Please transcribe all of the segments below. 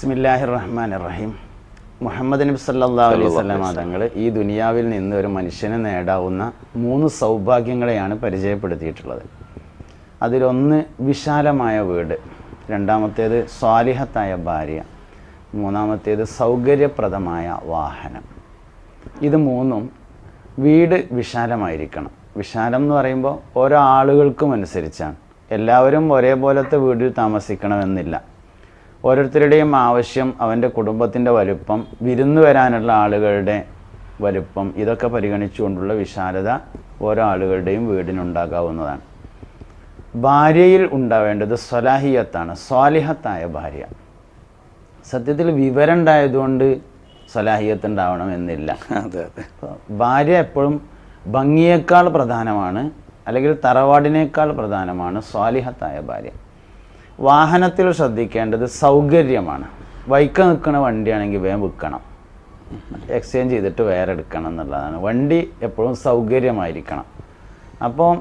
ബിസ്മില്ലാഹി റഹ്മാൻ റഹീം മുഹമ്മദ് നബി സല്ലാ അലൈഹി സ്വലാം തങ്ങൾ ഈ ദുനിയാവിൽ നിന്ന് ഒരു മനുഷ്യനെ നേടാവുന്ന മൂന്ന് സൗഭാഗ്യങ്ങളെയാണ് പരിചയപ്പെടുത്തിയിട്ടുള്ളത്. അതിലൊന്ന് വിശാലമായ വീട് രണ്ടാമത്തേത് സ്വാലിഹത്തായ ഭാര്യ മൂന്നാമത്തേത് സൗകര്യപ്രദമായ വാഹനം. ഇത് മൂന്നും വീട് വിശാലമായിരിക്കണം. വിശാലം എന്ന് പറയുമ്പോൾ ഓരോ ആളുകൾക്കും അനുസരിച്ചാണ്. എല്ലാവരും ഒരേപോലത്തെ വീട്ടിൽ താമസിക്കണമെന്നില്ല. ഓരോരുത്തരുടെയും ആവശ്യം അവന്റെ കുടുംബത്തിന്റെ വലുപ്പം വിരുന്നു വരാനുള്ള ആളുകളുടെ വലുപ്പം ഇതൊക്കെ പരിഗണിച്ചുകൊണ്ടുള്ള വിശാലത ഓരോ ആളുകളുടെയും വീടിനുണ്ടാകാവുന്നതാണ്. ഭാര്യയിൽ ഉണ്ടാവേണ്ടത് സ്വലാഹിയത്താണ് സ്വാലിഹത്തായ ഭാര്യ. സത്യത്തിൽ വിവരം ഉണ്ടായതുകൊണ്ട് സ്വലാഹിയത്ത് ഉണ്ടാവണം എന്നില്ല. അതെ അതെ. ഭാര്യ എപ്പോഴും ഭംഗിയേക്കാൾ പ്രധാനമാണ് അല്ലെങ്കിൽ തറവാടിനേക്കാൾ പ്രധാനമാണ് സ്വാലിഹത്തായ ഭാര്യ. വാഹനത്തിൽ ശ്രദ്ധിക്കേണ്ടത് സൗകര്യമാണ്. വൈക്കം നിൽക്കുന്ന വണ്ടിയാണെങ്കിൽ വേഗം വിൽക്കണം. എക്സ്ചേഞ്ച് ചെയ്തിട്ട് വേറെ എടുക്കണം എന്നുള്ളതാണ്. വണ്ടി എപ്പോഴും സൗകര്യമായിരിക്കണം. അപ്പോൾ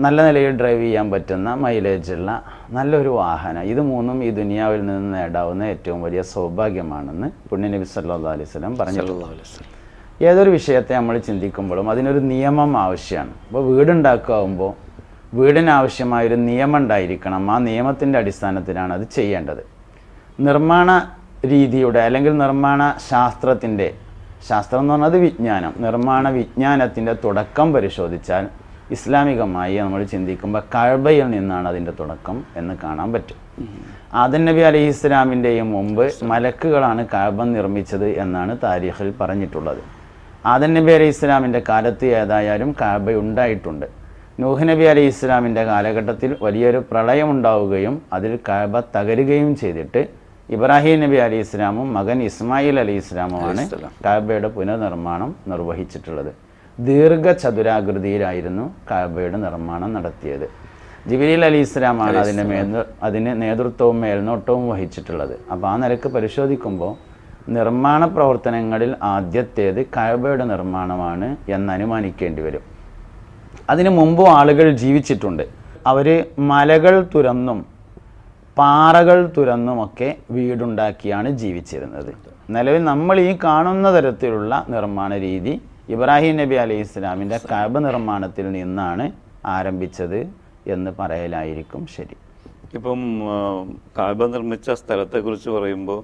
നല്ല നിലയിൽ ഡ്രൈവ് ചെയ്യാൻ പറ്റുന്ന മൈലേജുള്ള നല്ലൊരു വാഹനം. ഇത് മൂന്നും ഈ ദുനിയാവിൽ നിന്ന് നേടാവുന്ന ഏറ്റവും വലിയ സൗഭാഗ്യമാണെന്ന് പുണ്യനബി സല്ലാ അലൈഹി സ്വലം പറഞ്ഞു ഏതൊരു വിഷയത്തെ നമ്മൾ ചിന്തിക്കുമ്പോഴും അതിനൊരു നിയമം ആവശ്യമാണ്. ഇപ്പോൾ വീടുണ്ടാക്കുമ്പോൾ വീടിനാവശ്യമായൊരു നിയമം ഉണ്ടായിരിക്കണം. ആ നിയമത്തിന്റെ അടിസ്ഥാനത്തിലാണ് അത് ചെയ്യേണ്ടത്. നിർമ്മാണ രീതിയുടെ അല്ലെങ്കിൽ നിർമ്മാണ ശാസ്ത്രത്തിന്റെ ശാസ്ത്രം എന്ന് പറഞ്ഞത് വിജ്ഞാനം. നിർമ്മാണ വിജ്ഞാനത്തിന്റെ തുടക്കം പരിശോധിച്ചാൽ ഇസ്ലാമികമായി നമ്മൾ ചിന്തിക്കുമ്പോൾ കഴബയിൽ നിന്നാണ് അതിന്റെ തുടക്കം എന്ന് കാണാൻ പറ്റും. ആദൻ നബി അലൈഹി ഇസ്ലാമിന്റെയും മുമ്പ് മലക്കുകളാണ് കഴബ നിർമ്മിച്ചത് എന്നാണ് താരീഖിൽ പറഞ്ഞിട്ടുള്ളത്. ആദൻ നബി അലൈഹി ഇസ്ലാമിന്റെ കാലത്ത് ഏതായാലും കഴബ ഉണ്ടായിട്ടുണ്ട്. നൂഹ് നബി അലി ഇസ്ലാമിന്റെ കാലഘട്ടത്തിൽ വലിയൊരു പ്രളയമുണ്ടാവുകയും അതിൽ കഴബ തകരുകയും ചെയ്തിട്ട് ഇബ്രാഹിം നബി അലി ഇസ്ലാമും മകൻ ഇസ്മായിൽ അലി ഇസ്ലാമുമാണ്. കാബയുടെ പുനർനിർമ്മാണം നിർവഹിച്ചിട്ടുള്ളത്. ദീർഘചതുരാകൃതിയിലായിരുന്നു കാബയുടെ നിർമ്മാണം നടത്തിയത്. ജിബിരിൽ അലി ഇസ്ലാമാണ് അതിന്റെ മേൽ അതിന് നേതൃത്വവും മേൽനോട്ടവും വഹിച്ചിട്ടുള്ളത്. അപ്പോൾ ആ നിലയ്ക്ക് പരിശോധിക്കുമ്പോൾ നിർമ്മാണ പ്രവർത്തനങ്ങളിൽ ആദ്യത്തേത് കാബയുടെ നിർമ്മാണമാണ് എന്ന് അനുമാനിക്കേണ്ടി വരും. അതിനു മുമ്പും ആളുകൾ ജീവിച്ചിട്ടുണ്ട്. അവർ മലകൾ തുരന്നും പാറകൾ തുരന്നും ഒക്കെ വീടുണ്ടാക്കിയാണ് ജീവിച്ചിരുന്നത്. നിലവിൽ നമ്മൾ ഈ കാണുന്ന തരത്തിലുള്ള നിർമ്മാണ രീതി ഇബ്രാഹിം നബി അലൈഹി ഇസ്ലാമിന്റെ കബ നിർമ്മാണത്തിൽ നിന്നാണ് ആരംഭിച്ചത് എന്ന് പറയലായിരിക്കും ശരി. ഇപ്പം കബ നിർമ്മിച്ച സ്ഥലത്തെക്കുറിച്ച് പറയുമ്പോൾ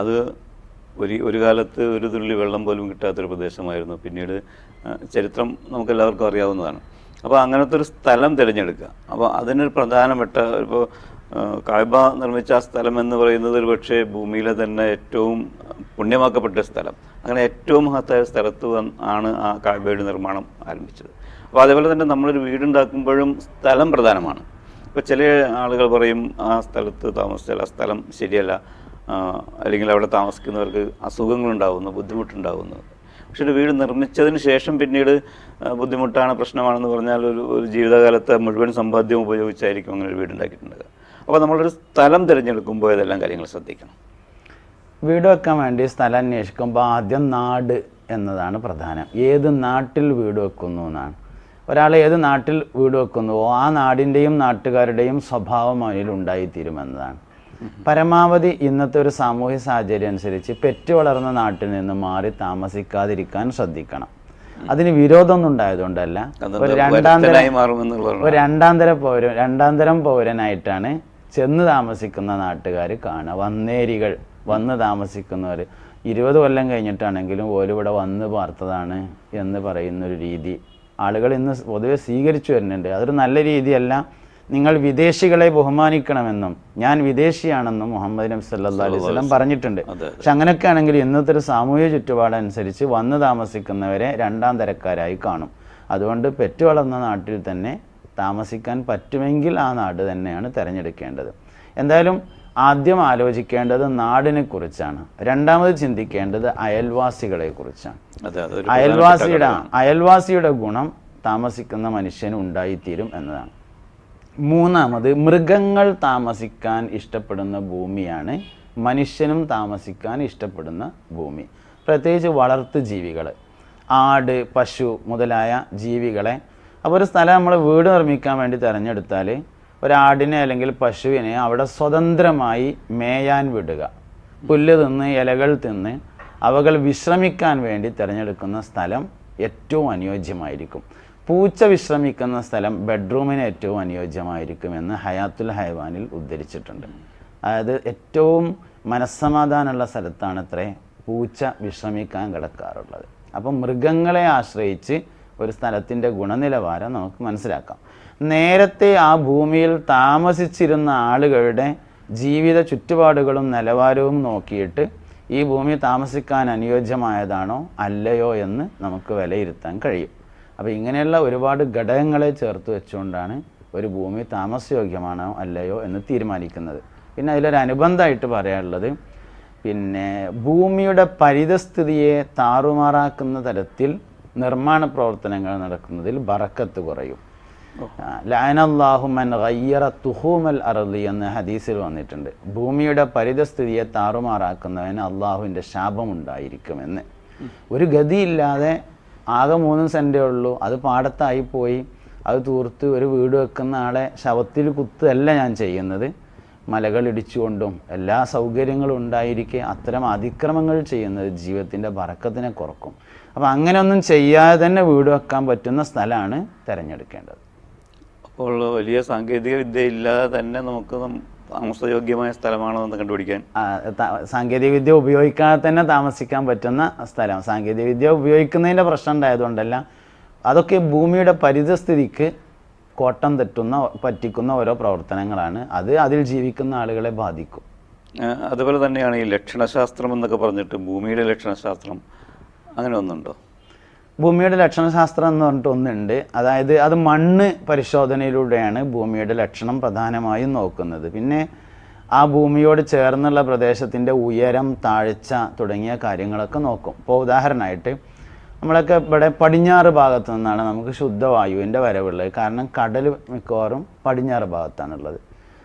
അത് ഒരു ഒരു കാലത്ത് ഒരു തുള്ളി വെള്ളം പോലും കിട്ടാത്തൊരു പ്രദേശമായിരുന്നു. പിന്നീട് ചരിത്രം നമുക്കെല്ലാവർക്കും അറിയാവുന്നതാണ്. അപ്പോൾ അങ്ങനത്തെ ഒരു സ്ഥലം തിരഞ്ഞെടുക്കുക. അപ്പോൾ അതിനൊരു പ്രധാനപ്പെട്ട ഇപ്പോൾ കായ്ബ നിർമ്മിച്ച ആ സ്ഥലം എന്ന് പറയുന്നത് ഒരു പക്ഷേ ഭൂമിയിലെ തന്നെ ഏറ്റവും പുണ്യമാക്കപ്പെട്ട സ്ഥലം. അങ്ങനെ ഏറ്റവും മഹത്തായ സ്ഥലത്ത് ആണ് ആ കായ്ബയുടെ നിർമ്മാണം ആരംഭിച്ചത്. അപ്പോൾ അതേപോലെ തന്നെ നമ്മളൊരു വീടുണ്ടാക്കുമ്പോഴും സ്ഥലം പ്രധാനമാണ്. ഇപ്പോൾ ചില ആളുകൾ പറയും ആ സ്ഥലത്ത് താമസിച്ചാൽ ആ സ്ഥലം ശരിയല്ല. അല്ലെങ്കിൽ അവിടെ താമസിക്കുന്നവർക്ക് അസുഖങ്ങളുണ്ടാവുന്നു ബുദ്ധിമുട്ടുണ്ടാവുന്നു. പക്ഷെ ഒരു വീട് നിർമ്മിച്ചതിന് ശേഷം പിന്നീട് ബുദ്ധിമുട്ടാണ് പ്രശ്നമാണെന്ന് പറഞ്ഞാൽ ഒരു ഒരു ജീവിതകാലത്തെ മുഴുവൻ സമ്പാദ്യം ഉപയോഗിച്ചായിരിക്കും അങ്ങനെ ഒരു വീടുണ്ടാക്കിയിട്ടുണ്ടാകുക അപ്പോൾ നമ്മളൊരു സ്ഥലം തിരഞ്ഞെടുക്കുമ്പോൾ ഇതെല്ലാം കാര്യങ്ങൾ ശ്രദ്ധിക്കണം? വീട് വെക്കാൻ വേണ്ടി സ്ഥലം അന്വേഷിക്കുമ്പോൾ ആദ്യം നാട് എന്നതാണ് പ്രധാനം. ഏത് നാട്ടിൽ വീട് വെക്കുന്നു എന്നാണ്. ഒരാൾ ഏത് നാട്ടിൽ വീട് വെക്കുന്നുവോ ആ നാടിന്റെയും നാട്ടുകാരുടെയും സ്വഭാവം അതിൽ ഉണ്ടായിത്തീരുമെന്നതാണ് പരമാവധി ഇന്നത്തെ ഒരു സാമൂഹ്യ സാഹചര്യം അനുസരിച്ച് പെറ്റു വളർന്ന നാട്ടിൽ നിന്ന് മാറി താമസിക്കാതിരിക്കാൻ ശ്രദ്ധിക്കണം. അതിന് വിരോധമൊന്നും ഉണ്ടായതുകൊണ്ടല്ല. രണ്ടാന്തര ഒരു രണ്ടാം തരം വരുത്തനായി മാറുമെന്നുള്ളതാണ്. ഒരു രണ്ടാം തരം പൗരൻ രണ്ടാം തരം പൗരനായിട്ടാണ് ചെന്ന് താമസിക്കുന്ന നാട്ടുകാർ കാണുക. വന്നേരികൾ വന്ന് താമസിക്കുന്നവർ. ഇരുപത് കൊല്ലം കഴിഞ്ഞിട്ടാണെങ്കിലും ഓലിവിടെ വന്ന് പാർത്തതാണ് എന്ന് പറയുന്നൊരു രീതി. ആളുകൾ ഇന്ന് പൊതുവെ സ്വീകരിച്ചു വരുന്നുണ്ട്. അതൊരു നല്ല രീതിയല്ല. നിങ്ങൾ വിദേശികളെ ബഹുമാനിക്കണമെന്നും ഞാൻ വിദേശിയാണെന്നും മുഹമ്മദ് നബി സല്ലാ അലൈഹി സ്വലം പറഞ്ഞിട്ടുണ്ട്. പക്ഷെ അങ്ങനെയൊക്കെ ആണെങ്കിൽ ഇന്നത്തെ ഒരു സാമൂഹ്യ ചുറ്റുപാടനുസരിച്ച് വന്ന് താമസിക്കുന്നവരെ രണ്ടാം തരക്കാരായി കാണും. അതുകൊണ്ട് പെറ്റു വളർന്ന നാട്ടിൽ തന്നെ താമസിക്കാൻ പറ്റുമെങ്കിൽ ആ നാട് തന്നെയാണ് തിരഞ്ഞെടുക്കേണ്ടത്. എന്തായാലും ആദ്യം ആലോചിക്കേണ്ടത് നാടിനെ കുറിച്ചാണ്. രണ്ടാമത് ചിന്തിക്കേണ്ടത് അയൽവാസികളെ കുറിച്ചാണ്. അയൽവാസിയുടെ അയൽവാസിയുടെ ഗുണം താമസിക്കുന്ന മനുഷ്യന് ഉണ്ടായിത്തീരും എന്നതാണ്. മൂന്നാമത് മൃഗങ്ങൾ താമസിക്കാൻ ഇഷ്ടപ്പെടുന്ന ഭൂമിയാണ് മനുഷ്യനും താമസിക്കാൻ ഇഷ്ടപ്പെടുന്ന ഭൂമി. പ്രത്യേകിച്ച് വളർത്തു ജീവികൾ ആട് പശു മുതലായ ജീവികളെ അപ്പോൾ ഒരു സ്ഥലം നമ്മൾ വീട് നിർമ്മിക്കാൻ വേണ്ടി തിരഞ്ഞെടുത്താൽ ഒരാടിനെ അല്ലെങ്കിൽ പശുവിനെ അവിടെ സ്വതന്ത്രമായി മേയാൻ വിടുക. പുല്ല് തിന്ന് ഇലകൾ തിന്ന് അവകൾ വിശ്രമിക്കാൻ വേണ്ടി തിരഞ്ഞെടുക്കുന്ന സ്ഥലം ഏറ്റവും അനുയോജ്യമായിരിക്കും. പൂച്ച വിശ്രമിക്കുന്ന സ്ഥലം ബെഡ്റൂമിന് ഏറ്റവും അനുയോജ്യമായിരിക്കുമെന്ന് ഹയാത്തുൽ ഹൈവാനിൽ ഉദ്ധരിച്ചിട്ടുണ്ട്. അതായത് ഏറ്റവും മനസ്സമാധാനമുള്ള സ്ഥലത്താണ് അത്രേ പൂച്ച വിശ്രമിക്കാൻ കിടക്കാറുള്ളത്. അപ്പം മൃഗങ്ങളെ ആശ്രയിച്ച് ഒരു സ്ഥലത്തിന്റെ ഗുണനിലവാരം നമുക്ക് മനസ്സിലാക്കാം. നേരത്തെ ആ ഭൂമിയിൽ താമസിച്ചിരുന്ന ആളുകളുടെ ജീവിത ചുറ്റുപാടുകളും നിലവാരവും നോക്കിയിട്ട് ഈ ഭൂമി താമസിക്കാൻ അനുയോജ്യമായതാണോ അല്ലയോ എന്ന് നമുക്ക് വിലയിരുത്താൻ കഴിയും. അപ്പോൾ ഇങ്ങനെയുള്ള ഒരുപാട് ഘടകങ്ങളെ ചേർത്ത് വെച്ചുകൊണ്ടാണ് ഒരു ഭൂമി താമസയോഗ്യമാണോ അല്ലയോ എന്ന് തീരുമാനിക്കുന്നത്. പിന്നെ അതിലൊരു അനുബന്ധമായിട്ട് പറയാനുള്ളത് പിന്നെ ഭൂമിയുടെ പരിതസ്ഥിതിയെ താറുമാറാക്കുന്ന തരത്തിൽ നിർമ്മാണ പ്രവർത്തനങ്ങൾ നടക്കുന്നതിൽ ബറക്കത്ത് കുറയും. ലാനല്ലാഹുമൻ ഗയ്യറ തുഹൂമൽ അറലി എന്ന് ഹദീസിൽ വന്നിട്ടുണ്ട്. ഭൂമിയുടെ പരിതസ്ഥിതിയെ താറുമാറാക്കുന്നവന് അള്ളാഹുവിന്റെ ശാപമുണ്ടായിരിക്കുമെന്ന്. ഒരു ഗതിയില്ലാതെ ആകെ മൂന്ന് സെന്റേ ഉള്ളൂ. അത് പാടത്തായി പോയി അത് തൂർത്ത് ഒരു വീട് വെക്കുന്ന ആളെ ശവത്തിൽ കുത്തല്ല ഞാൻ ചെയ്യുന്നത്. മലകൾ ഇടിച്ചുകൊണ്ടും എല്ലാ സൗകര്യങ്ങളും ഉണ്ടായിരിക്കെ അത്തരം അതിക്രമങ്ങൾ ചെയ്യുന്നത് ജീവിതത്തിന്റെ ബറക്കത്തിനെ കുറക്കും. അപ്പോൾ അങ്ങനെയൊന്നും ചെയ്യാതെ തന്നെ വീട് വെക്കാൻ പറ്റുന്ന സ്ഥലമാണ് തിരഞ്ഞെടുക്കേണ്ടത്. അപ്പോൾ വലിയ സാങ്കേതിക വിദ്യ ഇല്ലാതെ തന്നെ നമുക്ക് താമസയോഗ്യമായ സ്ഥലമാണോ എന്ന് കണ്ടുപിടിക്കാൻ? സാങ്കേതികവിദ്യ ഉപയോഗിക്കാതെ തന്നെ താമസിക്കാൻ പറ്റുന്ന സ്ഥലം. സാങ്കേതികവിദ്യ ഉപയോഗിക്കുന്നതിന്റെ പ്രശ്നം ഉണ്ടായതുകൊണ്ടല്ല. അതൊക്കെ ഭൂമിയുടെ പരിതസ്ഥിതിക്ക് കോട്ടം തെറ്റുന്ന പറ്റിക്കുന്ന ഓരോ പ്രവർത്തനങ്ങളാണ്. അത് അതിൽ ജീവിക്കുന്ന ആളുകളെ ബാധിക്കും. അതുപോലെ തന്നെയാണ് ഈ ലക്ഷണശാസ്ത്രം എന്നൊക്കെ പറഞ്ഞിട്ട് ഭൂമിയുടെ ലക്ഷണശാസ്ത്രം അങ്ങനെ ഒന്നുണ്ടോ? ഭൂമിയുടെ ലക്ഷണശാസ്ത്രം എന്ന് പറഞ്ഞിട്ട് ഒന്നുണ്ട്. അതായത് അത് മണ്ണ് പരിശോധനയിലൂടെയാണ് ഭൂമിയുടെ ലക്ഷണം പ്രധാനമായും നോക്കുന്നത്. പിന്നെ ആ ഭൂമിയോട് ചേർന്നുള്ള പ്രദേശത്തിന്റെ ഉയരം താഴ്ച തുടങ്ങിയ കാര്യങ്ങളൊക്കെ നോക്കും. ഇപ്പോൾ ഉദാഹരണമായിട്ട് നമ്മളൊക്കെ ഇവിടെ പടിഞ്ഞാറ് ഭാഗത്തു നിന്നാണ് നമുക്ക് ശുദ്ധവായുവിന്റെ വരവുള്ളത്. കാരണം കടൽ മിക്കവാറും പടിഞ്ഞാറ് ഭാഗത്താണുള്ളത്.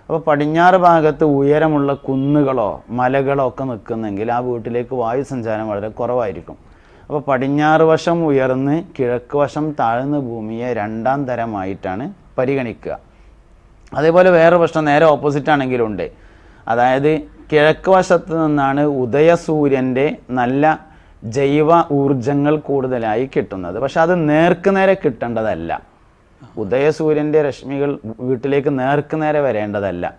അപ്പോൾ പടിഞ്ഞാറ് ഭാഗത്ത് ഉയരമുള്ള കുന്നുകളോ മലകളോ ഒക്കെ നിൽക്കുന്നെങ്കിൽ ആ വീട്ടിലേക്ക് വായു സഞ്ചാരം വളരെ കുറവായിരിക്കും. അപ്പോൾ പടിഞ്ഞാറ് വശം ഉയർന്ന് കിഴക്ക് വശം താഴ്ന്ന ഭൂമിയെ രണ്ടാം തരമായിട്ടാണ് പരിഗണിക്കുക. അതേപോലെ വേറെ പ്രശ്നം നേരെ ഓപ്പോസിറ്റ് ആണെങ്കിലും ഉണ്ട്. അതായത് കിഴക്ക് വശത്ത് നിന്നാണ് ഉദയസൂര്യന്റെ നല്ല ജൈവ ഊർജങ്ങൾ കൂടുതലായി കിട്ടുന്നത്. പക്ഷെ അത് നേർക്ക് നേരെ കിട്ടേണ്ടതല്ല. ഉദയസൂര്യന്റെ രശ്മികൾ വീട്ടിലേക്ക് നേർക്ക് നേരെ വരേണ്ടതല്ല.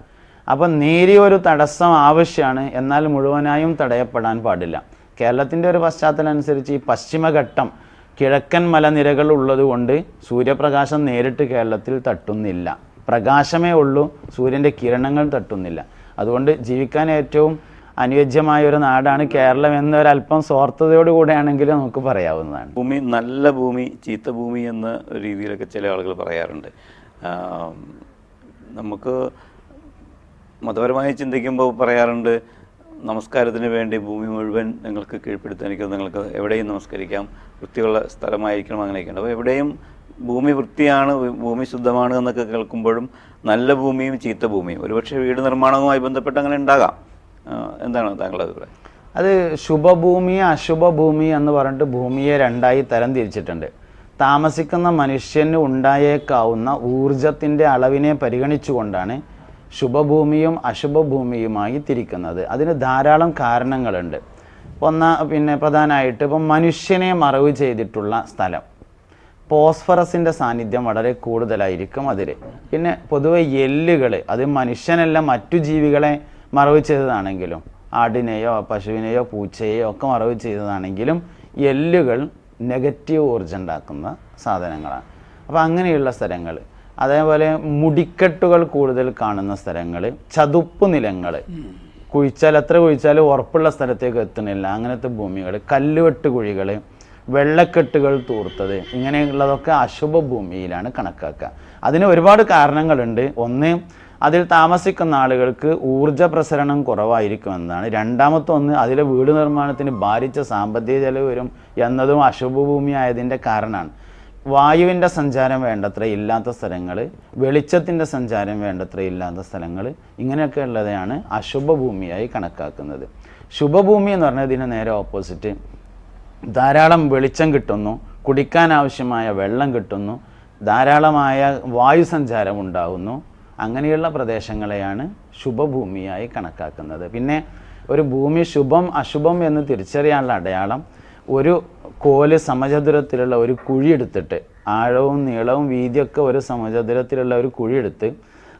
അപ്പം നേരിയൊരു തടസ്സം ആവശ്യമാണ് എന്നാൽ മുഴുവനായും തടയപ്പെടാൻ പാടില്ല. കേരളത്തിന്റെ ഒരു പശ്ചാത്തലം അനുസരിച്ച് ഈ പശ്ചിമഘട്ടം കിഴക്കൻ മലനിരകൾ ഉള്ളതുകൊണ്ട് സൂര്യപ്രകാശം നേരിട്ട് കേരളത്തിൽ തട്ടുന്നില്ല. പ്രകാശമേ ഉള്ളൂ സൂര്യന്റെ കിരണങ്ങൾ തട്ടുന്നില്ല. അതുകൊണ്ട് ജീവിക്കാൻ ഏറ്റവും അനുയോജ്യമായ ഒരു നാടാണ് കേരളം എന്നൊരല്പം സ്വാർത്ഥതയോട് കൂടെയാണെങ്കിൽ നമുക്ക് പറയാവുന്നതാണ്. ഭൂമി നല്ല ഭൂമി ചീത്ത ഭൂമി എന്ന രീതിയിലൊക്കെ ചില ആളുകൾ പറയാറുണ്ട്. നമുക്ക് മതപരമായി ചിന്തിക്കുമ്പോൾ പറയാറുണ്ട് നമസ്കാരത്തിന് വേണ്ടി ഭൂമി മുഴുവൻ നിങ്ങൾക്ക് കീഴ്പ്പെടുത്താനിരിക്കും നിങ്ങൾക്ക് എവിടെയും നമസ്കരിക്കാം. വൃത്തിയുള്ള സ്ഥലമായിരിക്കണം അങ്ങനെയൊക്കെയുണ്ട്. അപ്പോൾ എവിടെയും ഭൂമി വൃത്തിയാണ് ഭൂമി ശുദ്ധമാണ് എന്നൊക്കെ കേൾക്കുമ്പോഴും നല്ല ഭൂമിയും ചീത്ത ഭൂമിയും. ഒരുപക്ഷെ വീട് നിർമ്മാണവുമായി ബന്ധപ്പെട്ട് അങ്ങനെ ഉണ്ടാകാം. എന്താണ് താങ്കളുടെ അഭിപ്രായം? അത് ശുഭഭൂമി അശുഭഭൂമി എന്ന് പറഞ്ഞിട്ട് ഭൂമിയെ രണ്ടായി തരം തിരിച്ചിട്ടുണ്ട്. താമസിക്കുന്ന മനുഷ്യന് ഉണ്ടായേക്കാവുന്ന ഊർജത്തിന്റെ അളവിനെ പരിഗണിച്ചുകൊണ്ടാണ് ശുഭഭൂമിയും അശുഭഭൂമിയുമായി തിരിക്കുന്നത്. അതിന് ധാരാളം കാരണങ്ങളുണ്ട്. ഒന്ന പിന്നെ പ്രധാനമായിട്ട് ഇപ്പം മനുഷ്യനെ മറവ് ചെയ്തിട്ടുള്ള സ്ഥലം. ഫോസ്ഫറസിന്റെ സാന്നിധ്യം വളരെ കൂടുതലായിരിക്കും അതിൽ പിന്നെ പൊതുവെ എല്ലുകൾ അത് മനുഷ്യനല്ല മറ്റു ജീവികളെ മറവ് ചെയ്തതാണെങ്കിലും ആടിനെയോ പശുവിനെയോ പൂച്ചയെയോ ഒക്കെ മറവ് ചെയ്തതാണെങ്കിലും എല്ലുകൾ നെഗറ്റീവ് ഊർജം ഉണ്ടാക്കുന്ന സാധനങ്ങളാണ്. അപ്പോൾ അങ്ങനെയുള്ള സ്ഥലങ്ങൾ അതേപോലെ മുടിക്കെട്ടുകൾ കൂടുതൽ കാണുന്ന സ്ഥലങ്ങൾ ചതുപ്പ് നിലങ്ങൾ കുഴിച്ചാൽ എത്ര കുഴിച്ചാലും ഉറപ്പുള്ള സ്ഥലത്തേക്ക് എത്തണില്ല അങ്ങനത്തെ ഭൂമികൾ കല്ലുവെട്ട് കുഴികൾ വെള്ളക്കെട്ടുകൾ തൂർത്തത് ഇങ്ങനെയുള്ളതൊക്കെ അശുഭ ഭൂമിയിലാണ് കണക്കാക്കുക. അതിന് ഒരുപാട് കാരണങ്ങളുണ്ട്. ഒന്ന് അതിൽ താമസിക്കുന്ന ആളുകൾക്ക് ഊർജ പ്രസരണം കുറവായിരിക്കും എന്നതാണ് രണ്ടാമത്തെ ഒന്ന് അതിലെ വീട് നിർമ്മാണത്തിന് ഭാരിച്ച സാമ്പത്തിക ചെലവ് വരും എന്നതും അശുഭ ഭൂമി ആയതിന്റെ കാരണമാണ്. വായുവിന്റെ സഞ്ചാരം വേണ്ടത്ര ഇല്ലാത്ത സ്ഥലങ്ങൾ വെളിച്ചത്തിന്റെ സഞ്ചാരം വേണ്ടത്ര ഇല്ലാത്ത സ്ഥലങ്ങൾ ഇങ്ങനെയൊക്കെ ഉള്ളതാണ് അശുഭഭൂമിയായി കണക്കാക്കുന്നത്. ശുഭഭൂമി എന്ന് പറഞ്ഞാൽ ഇതിന് നേരെ ഓപ്പോസിറ്റ്. ധാരാളം വെളിച്ചം കിട്ടുന്നു കുടിക്കാൻ ആവശ്യമായ വെള്ളം കിട്ടുന്നു ധാരാളമായ വായു സഞ്ചാരം ഉണ്ടാകുന്നു അങ്ങനെയുള്ള പ്രദേശങ്ങളെയാണ് ശുഭഭൂമിയായി കണക്കാക്കുന്നത്. പിന്നെ ഒരു ഭൂമി ശുഭം അശുഭം എന്ന് തിരിച്ചറിയാനുള്ള അടയാളം ഒരു കോൽ സമചതുരത്തിലുള്ള ഒരു കുഴിയെടുത്തിട്ട് ആഴവും നീളവും വീതിയൊക്കെ ഒരു സമചതുരത്തിലുള്ള ഒരു കുഴിയെടുത്ത്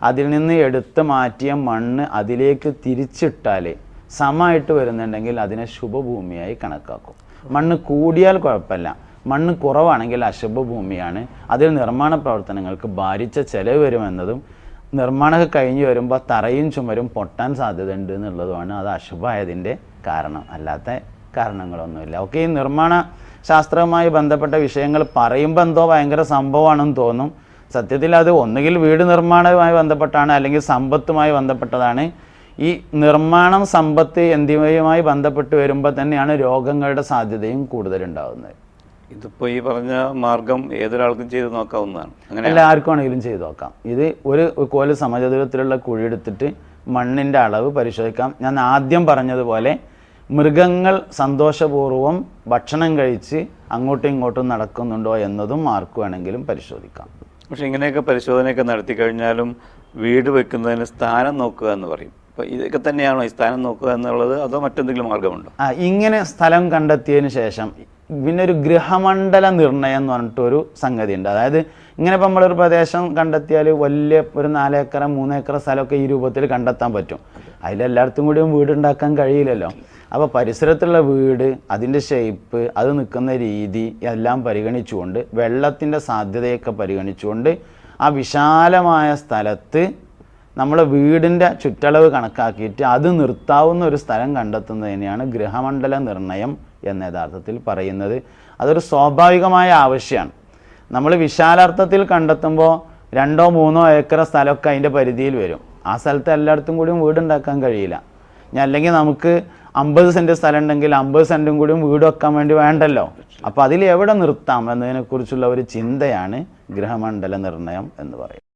അതിൽ നിന്ന് എടുത്ത് മാറ്റിയ മണ്ണ് അതിലേക്ക് തിരിച്ചിട്ടാൽ സമമായിട്ട് വരുന്നുണ്ടെങ്കിൽ അതിനെ ശുഭഭൂമിയായി കണക്കാക്കും. മണ്ണ് കൂടിയാൽ കുഴപ്പമില്ല. മണ്ണ് കുറവാണെങ്കിൽ അശുഭഭൂമിയാണ്. അതിൽ നിർമ്മാണ പ്രവർത്തനങ്ങൾക്ക് ഭാരിച്ച ചെലവ് വരുമെന്നതും നിർമ്മാണമൊക്കെ കഴിഞ്ഞ് വരുമ്പോൾ തറയും ചുമരും പൊട്ടാൻ സാധ്യതയുണ്ട് എന്നുള്ളതുമാണ് അത് അശുഭമായതിന്റെ കാരണം. അല്ലാത്ത കാരണങ്ങളൊന്നുമില്ല. ഓക്കെ ഈ നിർമ്മാണ ശാസ്ത്രവുമായി ബന്ധപ്പെട്ട വിഷയങ്ങൾ പറയുമ്പോൾ എന്തോ ഭയങ്കര സംഭവമാണെന്ന് തോന്നും. സത്യത്തിൽ അത് ഒന്നുകിൽ വീട് നിർമ്മാണവുമായി ബന്ധപ്പെട്ടാണ് അല്ലെങ്കിൽ സമ്പത്തുമായി ബന്ധപ്പെട്ടതാണ്. ഈ നിർമ്മാണം സമ്പത്ത് എന്നിവയുമായി ബന്ധപ്പെട്ട് വരുമ്പോൾ തന്നെയാണ് രോഗങ്ങളുടെ സാധ്യതയും കൂടുതലുണ്ടാകുന്നത് ഇതിപ്പോൾ ഈ പറഞ്ഞ മാർഗം ഏതൊരാൾക്കും ചെയ്ത് നോക്കാവുന്നതാണ്. അങ്ങനെ എല്ലാവർക്കും ആണെങ്കിലും ചെയ്തു നോക്കാം. ഇത് ഒരു കോൽ സമചതുരത്തിലുള്ള കുഴി എടുത്തിട്ട് മണ്ണിന്റെ അളവ് പരിശോധിക്കാം. ഞാൻ ആദ്യം പറഞ്ഞതുപോലെ മൃഗങ്ങൾ സന്തോഷപൂർവം ഭക്ഷണം കഴിച്ച് അങ്ങോട്ടും ഇങ്ങോട്ടും നടക്കുന്നുണ്ടോ എന്നതും ആർക്ക് വേണമെങ്കിലും പരിശോധിക്കാം. പക്ഷെ ഇങ്ങനെയൊക്കെ പരിശോധനയൊക്കെ നടത്തി കഴിഞ്ഞാലും വീട് വെക്കുന്നതിന് സ്ഥാനം നോക്കുക എന്ന് പറയും. അപ്പോൾ ഇതൊക്കെ തന്നെയാണോ ഈ സ്ഥാനം നോക്കുക എന്നുള്ളത് അതോ മറ്റെന്തെങ്കിലും മാർഗമുണ്ടോ? ആ ഇങ്ങനെ സ്ഥലം കണ്ടെത്തിയതിന് ശേഷം പിന്നെ ഒരു ഗൃഹമണ്ഡല നിർണയം എന്ന് പറഞ്ഞിട്ടൊരു സംഗതി ഉണ്ട് അതായത് ഇങ്ങനെ ഇപ്പം നമ്മളൊരു പ്രദേശം കണ്ടെത്തിയാൽ വലിയ ഒരു നാലേക്കറ മൂന്നേക്കറ സ്ഥലമൊക്കെ ഈ രൂപത്തിൽ കണ്ടെത്താൻ പറ്റും. അതിലെല്ലായിടത്തും കൂടിയും വീടുണ്ടാക്കാൻ കഴിയില്ലല്ലോ. അപ്പോൾ പരിസരത്തുള്ള വീട് അതിന്റെ ഷേപ്പ് അത് നിൽക്കുന്ന രീതി എല്ലാം പരിഗണിച്ചുകൊണ്ട് വെള്ളത്തിന്റെ സാധ്യതയൊക്കെ പരിഗണിച്ചുകൊണ്ട് ആ വിശാലമായ സ്ഥലത്ത് നമ്മളെ വീടിന്റെ ചുറ്റളവ് കണക്കാക്കിയിട്ട് അത് നിർത്താവുന്ന ഒരു സ്ഥലം കണ്ടെത്തുന്നതിനെയാണ് ഗൃഹമണ്ഡല നിർണയം എന്ന യഥാർത്ഥത്തിൽ പറയുന്നത്. അതൊരു സ്വാഭാവികമായ ആവശ്യമാണ്. നമ്മൾ വിശാലാർത്ഥത്തിൽ കണ്ടെത്തുമ്പോൾ രണ്ടോ മൂന്നോ ഏക്കർ സ്ഥലമൊക്കെ അതിന്റെ പരിധിയിൽ വരും. ആ സ്ഥലത്ത് എല്ലായിടത്തും കൂടിയും വീടുണ്ടാക്കാൻ കഴിയില്ല. അല്ലെങ്കിൽ നമുക്ക് അമ്പത് സെന്റ് സ്ഥലം ഉണ്ടെങ്കിൽ അമ്പത് സെന്റും കൂടി വീട് വെക്കാൻ വേണ്ടി വേണ്ടല്ലോ. അപ്പോൾ അതിൽ എവിടെ നിർത്താം എന്നതിനെക്കുറിച്ചുള്ള ഒരു ചിന്തയാണ് ഗ്രഹമണ്ഡല നിർണയം എന്ന് പറയും